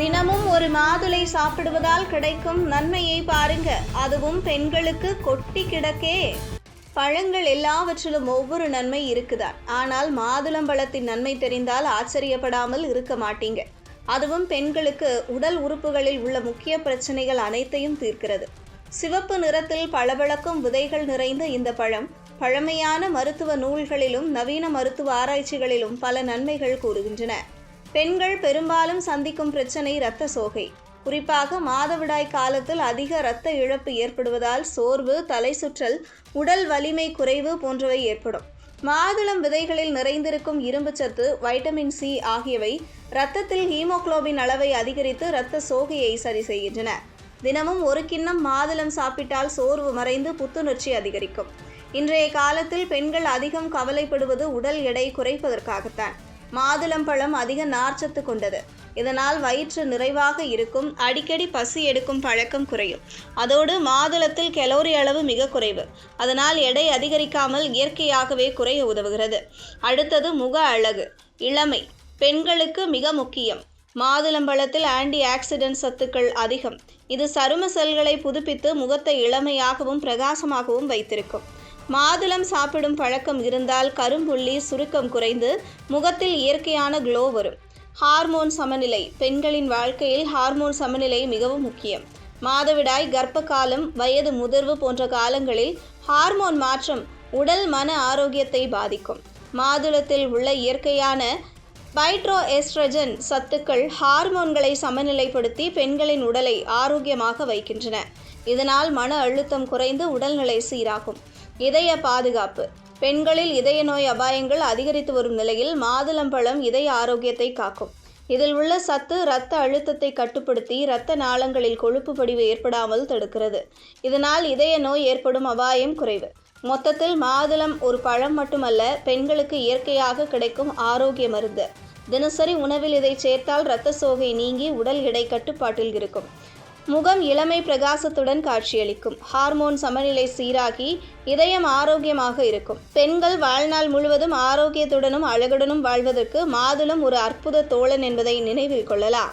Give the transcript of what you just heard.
தினமும் ஒரு மாதுளை சாப்பிடுவதால் கிடைக்கும் நன்மையை பாருங்க. அதுவும் பெண்களுக்கு கொட்டி கிடக்கே. பழங்கள் எல்லாவற்றிலும் ஒவ்வொரு நன்மை இருக்குதான். ஆனால் மாதுளம்பழத்தின் நன்மை தெரிந்தால் ஆச்சரியப்படாமல் இருக்க மாட்டீங்க. அதுவும் பெண்களுக்கு உடல் உறுப்புகளில் உள்ள முக்கிய பிரச்சனைகள் அனைத்தையும் தீர்க்கிறது. சிவப்பு நிறத்தில் பளபளக்கும் விதைகள் நிறைந்த இந்த பழம் பழமையான மருத்துவ நூல்களிலும் நவீன மருத்துவ ஆராய்ச்சிகளிலும் பல நன்மைகள் கூறுகின்றன. பெண்கள் பெரும்பாலும் சந்திக்கும் பிரச்சனை இரத்த சோகை. குறிப்பாக மாதவிடாய் காலத்தில் அதிக இரத்த இழப்பு ஏற்படுவதால் சோர்வு தலை சுற்றல் உடல் வலிமை குறைவு போன்றவை ஏற்படும். மாதுளம் விதைகளில் நிறைந்திருக்கும் இரும்புச்சத்து வைட்டமின் சி ஆகியவை இரத்தத்தில் ஹீமோகுளோபின் அளவை அதிகரித்து இரத்த சோகையை சரி செய்கின்றன. தினமும் ஒரு கிண்ணம் மாதுளம் சாப்பிட்டால் சோர்வு மறைந்து புத்துணர்ச்சி அதிகரிக்கும். இன்றைய காலத்தில் பெண்கள் அதிகம் கவலைப்படுவது உடல் எடை குறைப்பதற்காகத்தான். மாதுளம்பழம் அதிக நார்ச்சத்து கொண்டது. இதனால் வயிற்று நிறைவாக இருக்கும். அடிக்கடி பசி எடுக்கும் பழக்கம் குறையும். அதோடு மாதுளத்தில் கெலோரி அளவு மிக குறைவு. அதனால் எடை அதிகரிக்காமல் இயற்கையாகவே குறைய உதவுகிறது. அடுத்தது முக அழகு. இளமை. பெண்களுக்கு மிக முக்கியம். மாதுளம்பழத்தில் ஆன்டி ஆக்சிடென்ட் சத்துக்கள் அதிகம். இது சரும செல்களை புதுப்பித்து முகத்தை இளமையாகவும் பிரகாசமாகவும் வைத்திருக்கும். மாதுளம் சாப்பிடும் பழக்கம் இருந்தால் கரும்புள்ளி சுருக்கம் குறைந்து முகத்தில் இயற்கையான க்ளோ வரும். ஹார்மோன் சமநிலை. பெண்களின் வாழ்க்கையில் ஹார்மோன் சமநிலை மிகவும் முக்கியம். மாதவிடாய் கர்ப்ப காலம் வயது முதிர்வு போன்ற காலங்களில் ஹார்மோன் மாற்றம் உடல் மன ஆரோக்கியத்தை பாதிக்கும். மாதுளத்தில் உள்ள இயற்கையான பைட்ரோ எஸ்ட்ரஜன் சத்துக்கள் ஹார்மோன்களை சமநிலைப்படுத்தி பெண்களின் உடலை ஆரோக்கியமாக வைக்கின்றன. இதனால் மன அழுத்தம் குறைந்து உடல்நிலை சீராகும். இதய பாதுகாப்பு. பெண்களில் இதய நோய் அபாயங்கள் அதிகரித்து வரும் நிலையில் மாதுளம்பழம் இதய ஆரோக்கியத்தை காக்கும். இதில் உள்ள சத்து இரத்த அழுத்தத்தை கட்டுப்படுத்தி இரத்த நாளங்களில் கொழுப்பு படிவு ஏற்படாமல் தடுக்கிறது. இதனால் இதய நோய் ஏற்படும் அபாயம் குறைவு. மொத்தத்தில் மாதுளம் ஒரு பழம் மட்டுமல்ல பெண்களுக்கு இயற்கையாக கிடைக்கும் ஆரோக்கிய மருந்து. தினசரி உணவில் இதை சேர்த்தால் இரத்த சோகை நீங்கி உடல் எடை கட்டுப்பாட்டில் இருக்கும். முகம் இளமை பிரகாசத்துடன் காட்சியளிக்கும். ஹார்மோன் சமநிலை சீராகி இதயம் ஆரோக்கியமாக இருக்கும். பெண்கள் வாழ்நாள் முழுவதும் ஆரோக்கியத்துடனும் அழகுடனும் வாழ்வதற்கு மாதுளம் ஒரு அற்புத தோழன் என்பதை நினைவில் கொள்ளலாம்.